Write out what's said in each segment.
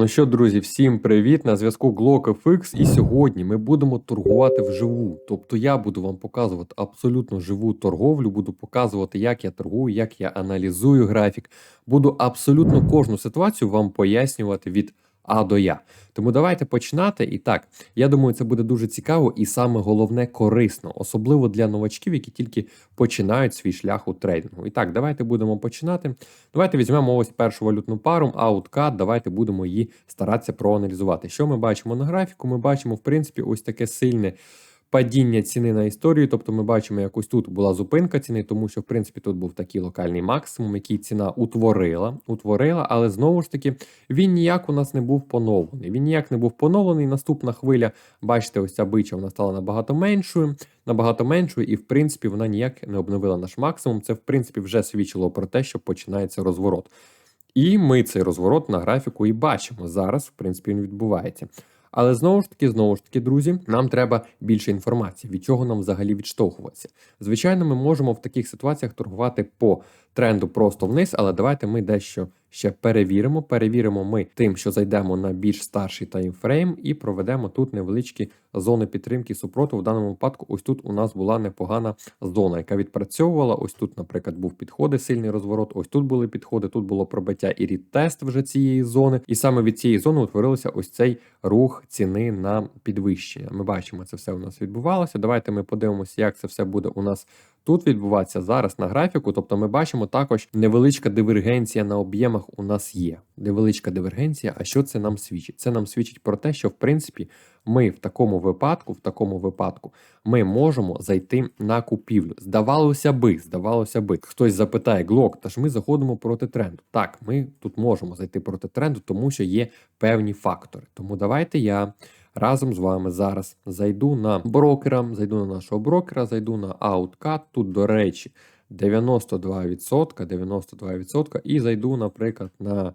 Ну що, друзі, всім привіт! На зв'язку GlockFX і сьогодні ми будемо торгувати вживу. Тобто я буду вам показувати абсолютно живу торговлю, буду показувати, як я торгую, як я аналізую графік. Буду абсолютно кожну ситуацію вам пояснювати від А до Я. Тому давайте починати. І так, я думаю, це буде дуже цікаво і саме головне корисно, особливо для новачків, які тільки починають свій шлях у трейдингу. І так, давайте будемо починати. Давайте візьмемо ось першу валютну пару, ауткат. Давайте будемо її старатися проаналізувати. Що ми бачимо на графіку? Ми бачимо, в принципі, ось таке сильне. Падіння ціни на історію, тобто ми бачимо, як ось тут була зупинка ціни, тому що в принципі тут був такий локальний максимум, який ціна утворила, утворила, але знову ж таки він ніяк у нас не був поновлений. Він ніяк не був поновлений. Наступна хвиля, бачите, ось ця бича вона стала набагато меншою, набагато меншою, і в принципі вона ніяк не обновила наш максимум. Це в принципі вже свідчило про те, що починається розворот. І ми цей розворот на графіку і бачимо. Зараз, в принципі, він відбувається. Але знову ж таки, знову ж таки, друзі, нам треба більше інформації, від чого нам взагалі відштовхуватися. Звичайно, ми можемо в таких ситуаціях торгувати по тренду просто вниз, але давайте ми дещо ще перевіримо. Перевіримо ми тим, що зайдемо на більш старший таймфрейм і проведемо тут невеличкі зони підтримки супротиву. В даному випадку, ось тут у нас була непогана зона, яка відпрацьовувала. Ось тут, наприклад, був підходи, сильний розворот. Ось тут були підходи, тут було пробиття і рід-тест вже цієї зони. І саме від цієї зони утворився ось цей рух ціни на підвищення. Ми бачимо, це все у нас відбувалося. Давайте ми подивимося, як це все буде у нас тут відбуватися зараз на графіку. Тобто, ми бачимо також невеличка дивергенція на об'ємах у нас є. Невеличка дивергенція. А що це нам свідчить? Це нам свідчить про те, що в принципі ми в такому випадку, в такому випадку, ми можемо зайти на купівлю. Здавалося би, здавалося би, хтось запитає Глок, та ж ми заходимо проти тренду. Так, ми тут можемо зайти проти тренду, тому що є певні фактори. Тому давайте я. Разом з вами зараз зайду на брокера, зайду на нашого брокера, зайду на Outcat. Тут, до речі, 92%, 92% і зайду, наприклад, на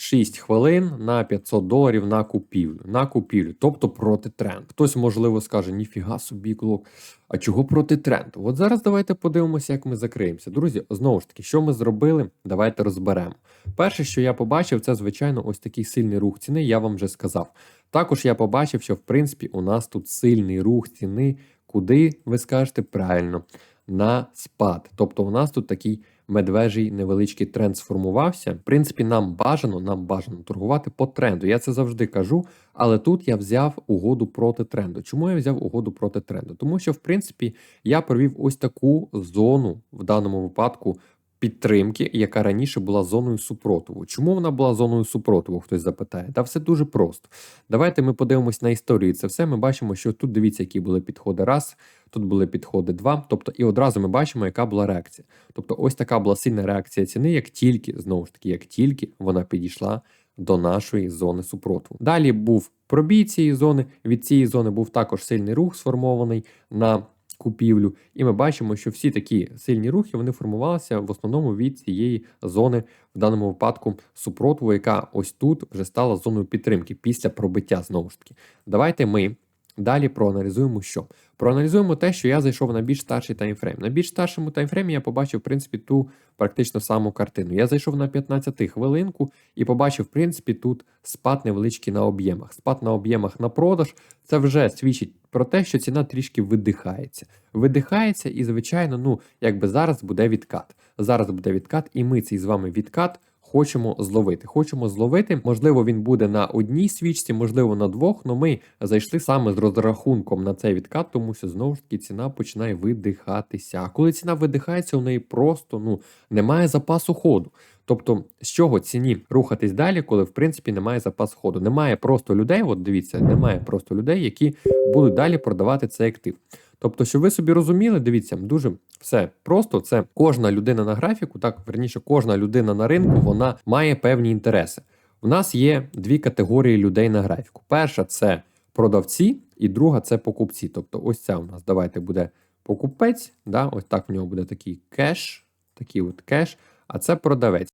6 хвилин на 500 доларів на купівлю. На купівлю, тобто проти тренду. Хтось, можливо, скаже, ніфіга собі, клок, а чого проти тренду? От зараз давайте подивимося, як ми закриємося. Друзі, знову ж таки, що ми зробили, давайте розберемо. Перше, що я побачив, це, звичайно, ось такий сильний рух ціни, я вам вже сказав. Також я побачив, що в принципі у нас тут сильний рух ціни, куди ви скажете правильно, на спад. Тобто у нас тут такий медвежий невеличкий тренд сформувався. В принципі, нам бажано, нам бажано торгувати по тренду. Я це завжди кажу. Але тут я взяв угоду проти тренду. Чому я взяв угоду проти тренду? Тому що, в принципі, я провів ось таку зону в даному випадку підтримки, яка раніше була зоною супротиву. Чому вона була зоною супротиву? Хтось запитає. Та все дуже просто. Давайте ми подивимось на історію. Це все ми бачимо, що тут дивіться, які були підходи. Раз, тут були підходи два. Тобто, і одразу ми бачимо, яка була реакція. Тобто, ось така була сильна реакція ціни, як тільки, знову ж таки, як тільки вона підійшла до нашої зони супротиву. Далі був пробій цієї зони. Від цієї зони був також сильний рух сформований на купівлю. І ми бачимо, що всі такі сильні рухи вони формувалися в основному від цієї зони, в даному випадку супротиву, яка ось тут вже стала зоною підтримки після пробиття знову ж таки. Давайте ми. Далі проаналізуємо, що проаналізуємо те, що я зайшов на більш старший таймфрейм. На більш старшому таймфреймі я побачив, в принципі, ту практично саму картину. Я зайшов на 15 хвилинку і побачив, в принципі, тут спад невеличкий на об'ємах. Спад на об'ємах на продаж це вже свідчить про те, що ціна трішки видихається. Видихається, і, звичайно, ну, якби зараз буде відкат. Зараз буде відкат, і ми цей з вами відкат хочемо зловити. Хочемо зловити. Можливо, він буде на одній свічці, можливо, на двох. але ми зайшли саме з розрахунком на цей відкат, тому що знову ж таки ціна починає видихатися. А коли ціна видихається, у неї просто ну немає запасу ходу. Тобто, з чого ціні рухатись далі, коли в принципі немає запасу ходу? Немає просто людей. От дивіться, немає просто людей, які будуть далі продавати цей актив. Тобто, щоб ви собі розуміли, дивіться, дуже все просто. Це кожна людина на графіку, так верніше, кожна людина на ринку вона має певні інтереси. У нас є дві категорії людей на графіку. Перша це продавці, і друга це покупці. Тобто, ось ця у нас давайте буде покупець. да, Ось так в нього буде такий кеш, такий от кеш, а це продавець.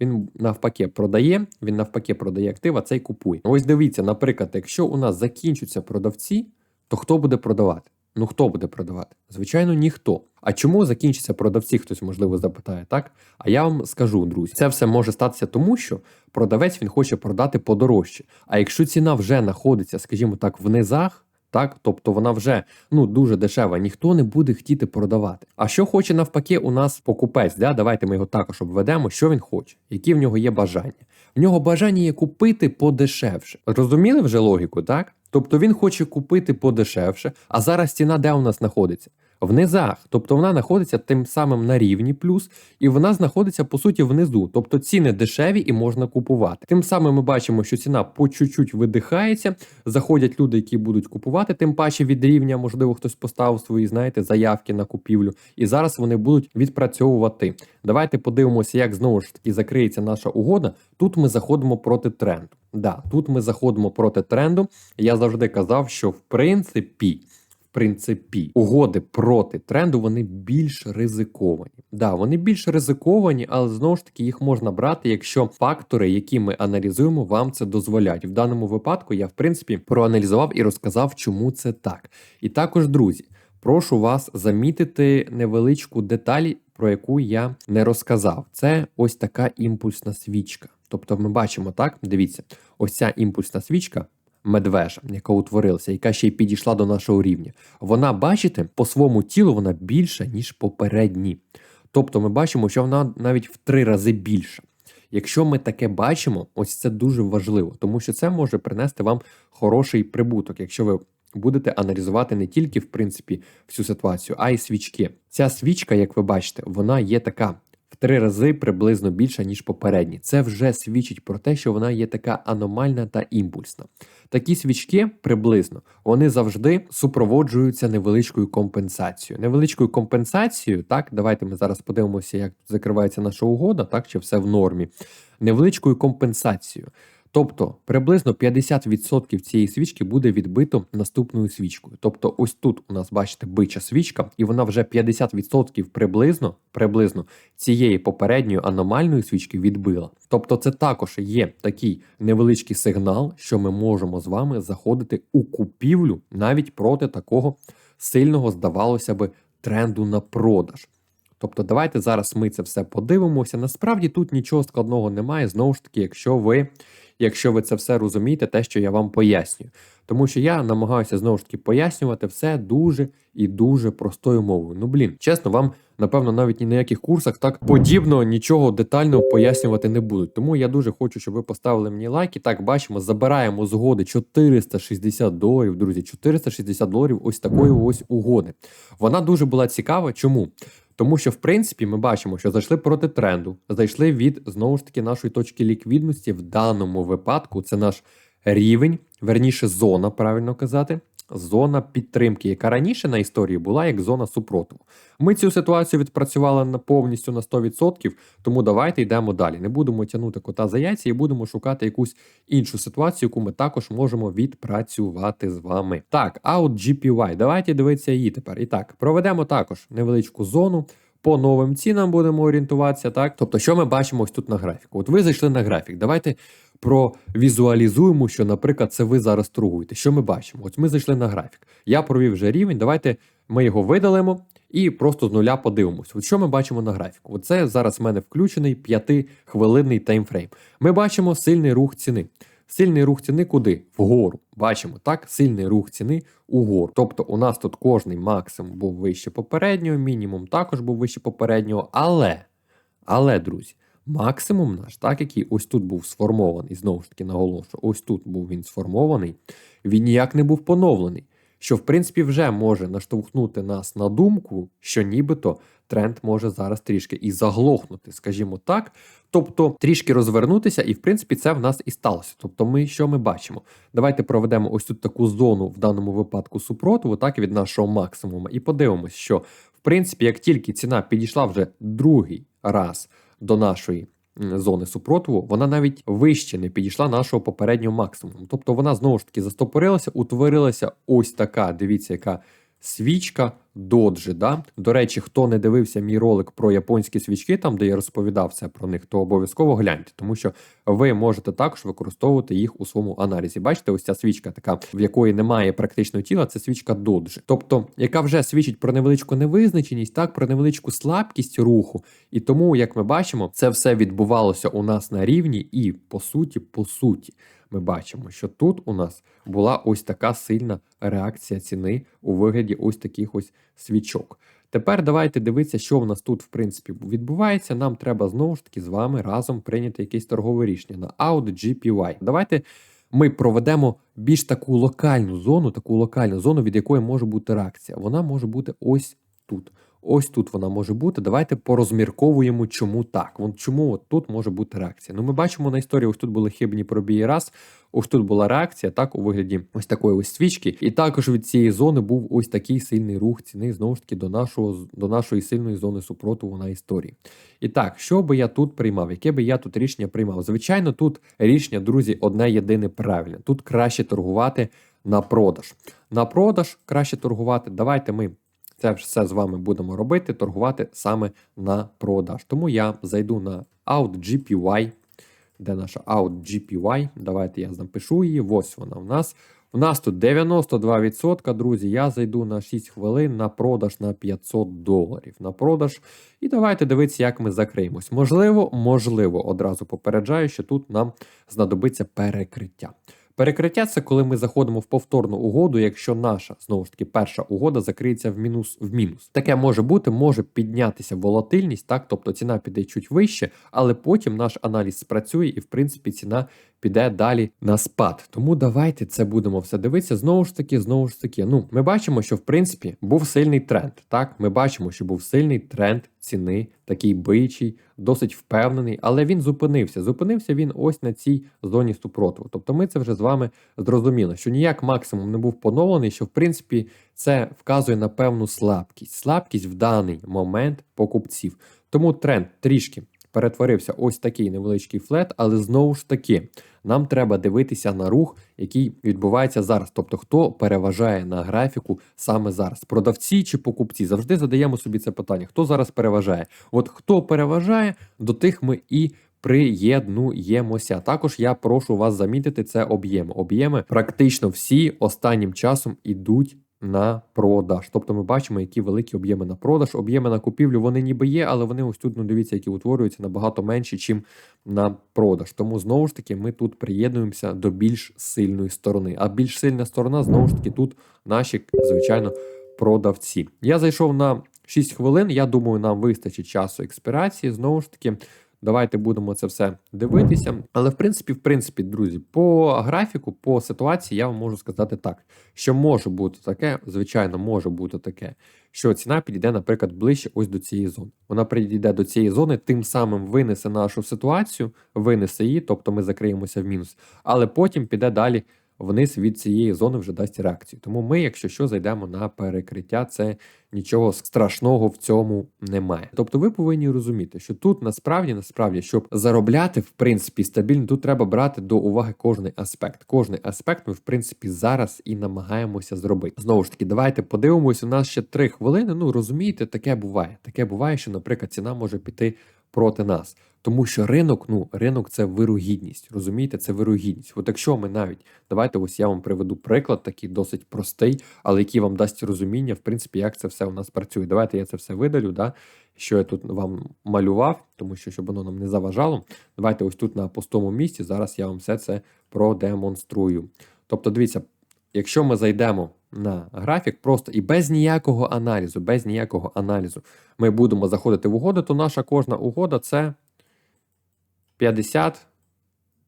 Він навпаки продає, він навпаки продає актив, а цей купує. Ось дивіться, наприклад, якщо у нас закінчаться продавці, то хто буде продавати? Ну хто буде продавати? Звичайно, ніхто. А чому закінчаться продавці? Хтось можливо запитає, так? А я вам скажу, друзі, це все може статися тому, що продавець він хоче продати подорожче. А якщо ціна вже знаходиться, скажімо так, в низах. Так, тобто вона вже ну дуже дешева, ніхто не буде хотіти продавати. А що хоче навпаки, у нас покупець? Да? Давайте ми його також обведемо. Що він хоче, які в нього є бажання. В нього бажання є купити подешевше. Розуміли вже логіку, так? Тобто він хоче купити подешевше, а зараз ціна де у нас знаходиться? В низах, тобто вона знаходиться тим самим на рівні плюс, і вона знаходиться по суті внизу. Тобто ціни дешеві і можна купувати. Тим самим ми бачимо, що ціна по чуть-чуть видихається. Заходять люди, які будуть купувати, тим паче від рівня, можливо, хтось поставив свої, знаєте, заявки на купівлю. І зараз вони будуть відпрацьовувати. Давайте подивимося, як знову ж таки закриється наша угода. Тут ми заходимо проти тренду. Да, тут ми заходимо проти тренду. Я завжди казав, що в принципі. Принципі, угоди проти тренду вони більш ризиковані. Да, вони більш ризиковані, але знову ж таки їх можна брати, якщо фактори, які ми аналізуємо, вам це дозволяють. В даному випадку я в принципі проаналізував і розказав, чому це так. І також, друзі, прошу вас замітити невеличку деталь, про яку я не розказав. Це ось така імпульсна свічка. Тобто, ми бачимо так, дивіться, ось ця імпульсна свічка медвежа, яка утворилася, яка ще й підійшла до нашого рівня. Вона, бачите, по своєму тілу вона більша, ніж попередні. Тобто ми бачимо, що вона навіть в три рази більша. Якщо ми таке бачимо, ось це дуже важливо, тому що це може принести вам хороший прибуток, якщо ви будете аналізувати не тільки в принципі всю ситуацію, а й свічки. Ця свічка, як ви бачите, вона є така в три рази приблизно більша, ніж попередні. Це вже свідчить про те, що вона є така аномальна та імпульсна. Такі свічки приблизно вони завжди супроводжуються невеличкою компенсацією. Невеличкою компенсацією, так, давайте ми зараз подивимося, як закривається наша угода, так чи все в нормі. Невеличкою компенсацією. Тобто приблизно 50% цієї свічки буде відбито наступною свічкою. Тобто, ось тут у нас, бачите, бича свічка, і вона вже 50% приблизно приблизно цієї попередньої аномальної свічки відбила. Тобто, це також є такий невеличкий сигнал, що ми можемо з вами заходити у купівлю навіть проти такого сильного, здавалося би, тренду на продаж. Тобто, давайте зараз ми це все подивимося. Насправді тут нічого складного немає. Знову ж таки, якщо ви якщо ви це все розумієте, те, що я вам пояснюю. Тому що я намагаюся знову ж таки пояснювати все дуже і дуже простою мовою. Ну блін, чесно, вам напевно навіть ні на яких курсах так подібно нічого детально пояснювати не будуть. Тому я дуже хочу, щоб ви поставили мені лайк. І так бачимо, забираємо згоди 460 доларів, друзі. 460 доларів ось такої ось угоди. Вона дуже була цікава. Чому? Тому що, в принципі, ми бачимо, що зайшли проти тренду, зайшли від знову ж таки нашої точки ліквідності. В даному випадку це наш рівень, верніше зона, правильно казати, зона підтримки, яка раніше на історії була як зона супротиву. Ми цю ситуацію відпрацювали на повністю на 100%, тому давайте йдемо далі. Не будемо тягнути кота за яйця і будемо шукати якусь іншу ситуацію, яку ми також можемо відпрацювати з вами. Так, от GPY, давайте дивитися її тепер. І так, проведемо також невеличку зону. По новим цінам будемо орієнтуватися, так? Тобто, що ми бачимо ось тут на графіку? От ви зайшли на графік. Давайте провізуалізуємо, що, наприклад, це ви зараз торгуєте. Що ми бачимо? Ось ми зайшли на графік. Я провів вже рівень. Давайте ми його видалимо і просто з нуля подивимося. От що ми бачимо на графіку? Оце зараз в мене включений 5-хвилинний таймфрейм. Ми бачимо сильний рух ціни. Сильний рух ціни куди? Вгору. Бачимо, так, сильний рух ціни угору. Тобто у нас тут кожний максимум був вище попереднього, мінімум також був вище попереднього. Але, але, друзі, максимум наш, так, який ось тут був сформований, знову ж таки наголошую, ось тут був він сформований, він ніяк не був поновлений. Що, в принципі, вже може наштовхнути нас на думку, що нібито тренд може зараз трішки і заглохнути, скажімо так. Тобто трішки розвернутися, і в принципі це в нас і сталося. Тобто, ми що ми бачимо? Давайте проведемо ось тут таку зону в даному випадку супротиву, так від нашого максимуму, і подивимось, що в принципі, як тільки ціна підійшла вже другий раз до нашої зони супротиву, вона навіть вище не підійшла нашого попереднього максимуму. Тобто вона знову ж таки застопорилася, утворилася ось така. Дивіться, яка свічка доджі. Да? До речі, хто не дивився мій ролик про японські свічки, там де я розповідав все про них, то обов'язково гляньте, тому що ви можете також використовувати їх у своєму аналізі. Бачите, ось ця свічка, така в якої немає практичного тіла, це свічка доджі, тобто яка вже свідчить про невеличку невизначеність, так про невеличку слабкість руху. І тому, як ми бачимо, це все відбувалося у нас на рівні, і по суті, по суті, ми бачимо, що тут у нас була ось така сильна реакція ціни у вигляді ось таких ось свічок. Тепер давайте дивитися, що в нас тут, в принципі, відбувається. Нам треба знову ж таки з вами разом прийняти якесь торгове рішення на Aud GPY. Давайте ми проведемо більш таку локальну зону, таку локальну зону, від якої може бути реакція. Вона може бути ось тут. Ось тут вона може бути. Давайте порозмірковуємо, чому так. Вон чому от тут може бути реакція. Ну, ми бачимо на історії, ось тут були хибні пробії раз. Ось тут була реакція, так, у вигляді ось такої ось свічки. І також від цієї зони був ось такий сильний рух ціни, знову ж таки, до нашого, до нашої сильної зони супротиву на історії. І так, що би я тут приймав? Яке би я тут рішення приймав? Звичайно, тут рішення, друзі, одне єдине правильне. Тут краще торгувати на продаж. На продаж краще торгувати. Давайте ми. Це все з вами будемо робити, торгувати саме на продаж. Тому я зайду на OutGPY. Де наша OutGPY? Давайте я напишу її. Ось вона в нас. У нас тут 92%, друзі. Я зайду на 6 хвилин на продаж на 500 доларів. На продаж. І давайте дивитися, як ми закриємось. Можливо, можливо, одразу попереджаю, що тут нам знадобиться перекриття. Перекриття це коли ми заходимо в повторну угоду, якщо наша знову ж таки перша угода закриється в мінус в мінус. Таке може бути, може піднятися волатильність, так тобто ціна піде чуть вище, але потім наш аналіз спрацює і в принципі ціна піде далі на спад. Тому давайте це будемо все дивитися. Знову ж таки, знову ж таки. Ну, ми бачимо, що в принципі був сильний тренд. Так, ми бачимо, що був сильний тренд ціни, такий бичий, досить впевнений, але він зупинився. Зупинився він ось на цій зоні супротиву. Тобто, ми це вже з вами зрозуміли, що ніяк максимум не був поновлений, що в принципі це вказує на певну слабкість, слабкість в даний момент покупців. Тому тренд трішки перетворився ось такий невеличкий флет, але знову ж таки, нам треба дивитися на рух, який відбувається зараз. Тобто, хто переважає на графіку саме зараз? Продавці чи покупці? Завжди задаємо собі це питання: хто зараз переважає? От хто переважає, до тих ми і. Приєднуємося. Також я прошу вас замітити це об'єми. Об'єми практично всі останнім часом ідуть на продаж. Тобто ми бачимо, які великі об'єми на продаж. Об'єми на купівлю вони ніби є, але вони ось тут, ну дивіться, які утворюються набагато менші, ніж на продаж. Тому знову ж таки ми тут приєднуємося до більш сильної сторони. А більш сильна сторона, знову ж таки, тут наші, звичайно, продавці. Я зайшов на 6 хвилин. Я думаю, нам вистачить часу експірації. Знову ж таки. Давайте будемо це все дивитися. Але в принципі, в принципі, друзі, по графіку, по ситуації, я вам можу сказати так, що може бути таке, звичайно, може бути таке, що ціна підійде, наприклад, ближче ось до цієї зони. Вона підійде до цієї зони, тим самим винесе нашу ситуацію, винесе її, тобто ми закриємося в мінус, але потім піде далі вниз від цієї зони вже дасть реакцію. Тому ми, якщо що, зайдемо на перекриття, це нічого страшного в цьому немає. Тобто, ви повинні розуміти, що тут насправді, насправді, щоб заробляти, в принципі, стабільно, тут треба брати до уваги кожний аспект. Кожний аспект ми, в принципі, зараз і намагаємося зробити. Знову ж таки, давайте подивимося. У нас ще три хвилини. Ну розумієте, таке буває. Таке буває, що, наприклад, ціна може піти проти нас. Тому що ринок, ну ринок це вирогідність. Розумієте, це вирогідність. От якщо ми навіть давайте ось я вам приведу приклад, такий досить простий, але який вам дасть розуміння, в принципі, як це все у нас працює. Давайте я це все видалю, да, що я тут вам малював, тому що щоб воно нам не заважало. Давайте ось тут на пустому місці. Зараз я вам все це продемонструю. Тобто, дивіться, якщо ми зайдемо на графік просто і без ніякого аналізу, без ніякого аналізу ми будемо заходити в угоду, то наша кожна угода це 50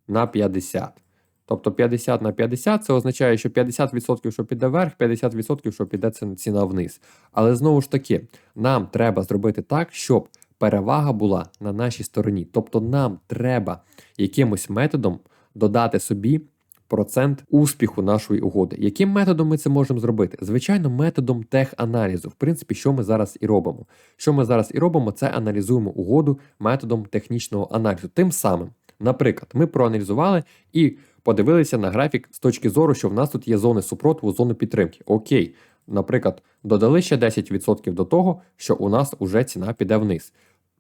на 50. Тобто 50 на 50 це означає, що 50% що піде вверх, 50% що піде ціна вниз. Але знову ж таки, нам треба зробити так, щоб перевага була на нашій стороні. Тобто нам треба якимось методом додати собі процент успіху нашої угоди. Яким методом ми це можемо зробити? Звичайно, методом теханалізу. В принципі, що ми зараз і робимо. Що ми зараз і робимо, це аналізуємо угоду методом технічного аналізу. Тим самим, наприклад, ми проаналізували і подивилися на графік з точки зору, що в нас тут є зони супротиву, зони підтримки. Окей. наприклад, додали ще 10% до того, що у нас уже ціна піде вниз.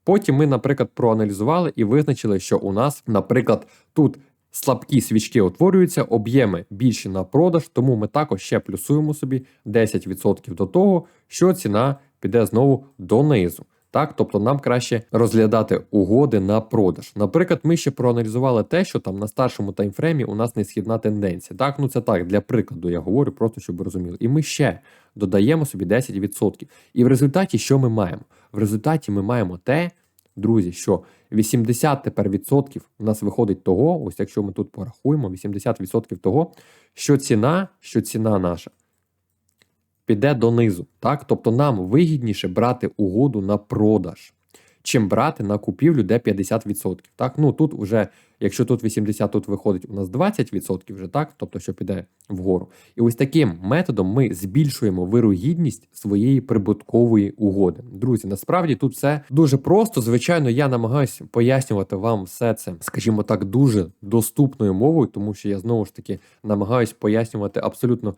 Потім ми, наприклад, проаналізували і визначили, що у нас, наприклад, тут слабкі свічки утворюються, об'єми більші на продаж, тому ми також ще плюсуємо собі 10% до того, що ціна піде знову донизу. Так, тобто нам краще розглядати угоди на продаж. Наприклад, ми ще проаналізували те, що там на старшому таймфреймі у нас не східна тенденція. Так, ну це так, для прикладу я говорю, просто щоб розуміли. І ми ще додаємо собі 10%. І в результаті що ми маємо? В результаті ми маємо те, друзі, що 80 тепер відсотків у нас виходить того, ось якщо ми тут порахуємо, 80% того, що ціна, що ціна наша піде донизу. Так? Тобто нам вигідніше брати угоду на продаж, чим брати на купівлю, де 50%. Так? Ну тут вже, якщо тут 80, тут виходить у нас 20% вже так, тобто що піде вгору. І ось таким методом ми збільшуємо вирогідність своєї прибуткової угоди. Друзі, насправді тут все дуже просто. Звичайно, я намагаюся пояснювати вам все це, скажімо так, дуже доступною мовою, тому що я знову ж таки намагаюся пояснювати абсолютно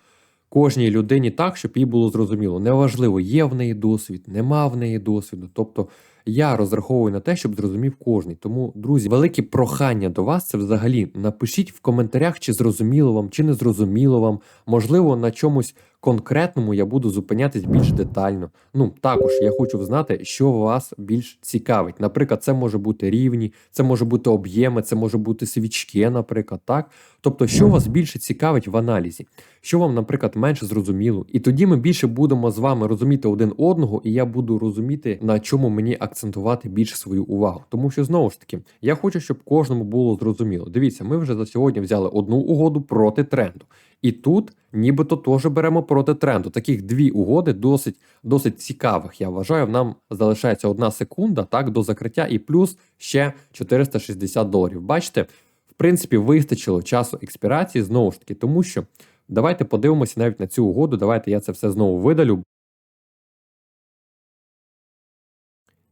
кожній людині так, щоб їй було зрозуміло. Неважливо, є в неї досвід, нема в неї досвіду. Тобто я розраховую на те, щоб зрозумів кожний. Тому, друзі, велике прохання до вас це взагалі напишіть в коментарях, чи зрозуміло вам, чи не зрозуміло вам. Можливо, на чомусь конкретному я буду зупинятись більш детально. Ну також я хочу знати, що вас більш цікавить. Наприклад, це може бути рівні, це може бути об'єми, це може бути свічки, наприклад, так. Тобто, що вас більше цікавить в аналізі, що вам, наприклад, менше зрозуміло, і тоді ми більше будемо з вами розуміти один одного, і я буду розуміти, на чому мені акцентувати більше свою увагу. Тому що знову ж таки я хочу, щоб кожному було зрозуміло. Дивіться, ми вже за сьогодні взяли одну угоду проти тренду. І тут нібито теж беремо проти тренду. Таких дві угоди досить досить цікавих. Я вважаю, нам залишається одна секунда так до закриття, і плюс ще 460 доларів. Бачите, в принципі, вистачило часу експірації знову ж таки, тому що давайте подивимося навіть на цю угоду. Давайте я це все знову видалю.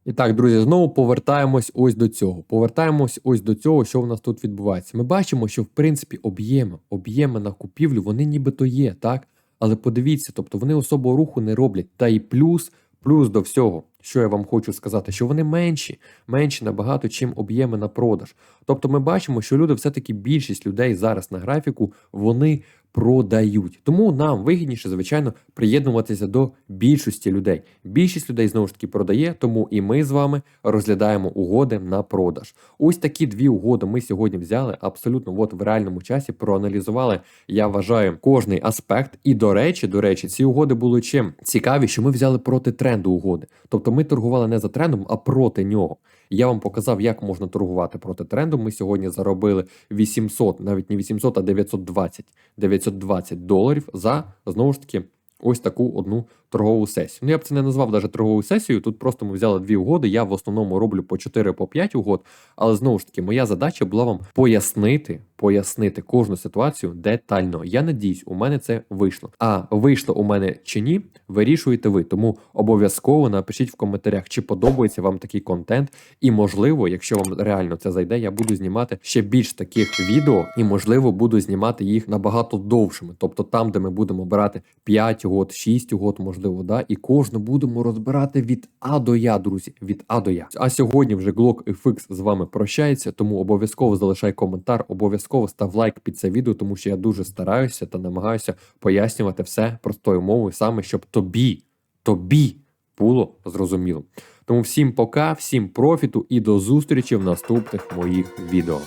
І так, друзі, знову повертаємось ось до цього. Повертаємось ось до цього, що в нас тут відбувається. Ми бачимо, що в принципі об'єми, об'єми на купівлю, вони нібито є, так? Але подивіться, тобто вони особого руху не роблять. Та і плюс, плюс до всього, що я вам хочу сказати, що вони менші, менші набагато, чим об'єми на продаж. Тобто ми бачимо, що люди, все-таки більшість людей зараз на графіку, вони продають. Тому нам вигідніше, звичайно, приєднуватися до більшості людей. Більшість людей знову ж таки продає, тому і ми з вами розглядаємо угоди на продаж. Ось такі дві угоди ми сьогодні взяли абсолютно от в реальному часі. Проаналізували, я вважаю, кожний аспект. І до речі, до речі, ці угоди були чим цікаві, що ми взяли проти тренду угоди. Тобто ми торгували не за трендом, а проти нього. Я вам показав, як можна торгувати проти тренду. Ми сьогодні заробили 800, навіть не 800, а 920 920 доларів за знову ж таки ось таку одну торгову сесію. Ну я б це не назвав навіть торговою сесією. Тут просто ми взяли дві угоди. Я в основному роблю по 4 по 5 угод. Але знову ж таки, моя задача була вам пояснити, пояснити кожну ситуацію детально. Я надіюсь, у мене це вийшло. А вийшло у мене чи ні, вирішуєте ви. Тому обов'язково напишіть в коментарях, чи подобається вам такий контент. І можливо, якщо вам реально це зайде, я буду знімати ще більш таких відео, і можливо буду знімати їх набагато довшими. Тобто там, де ми будемо брати 5 угод, 6 угод, можливо, да, і кожну будемо розбирати від А до Я, друзі. Від А до Я. А сьогодні вже Glock FX з вами прощається, тому обов'язково залишай коментар, обов'язково став лайк під це відео, тому що я дуже стараюся та намагаюся пояснювати все простою мовою, саме щоб тобі, тобі було зрозуміло. Тому всім пока, всім профіту і до зустрічі в наступних моїх відео.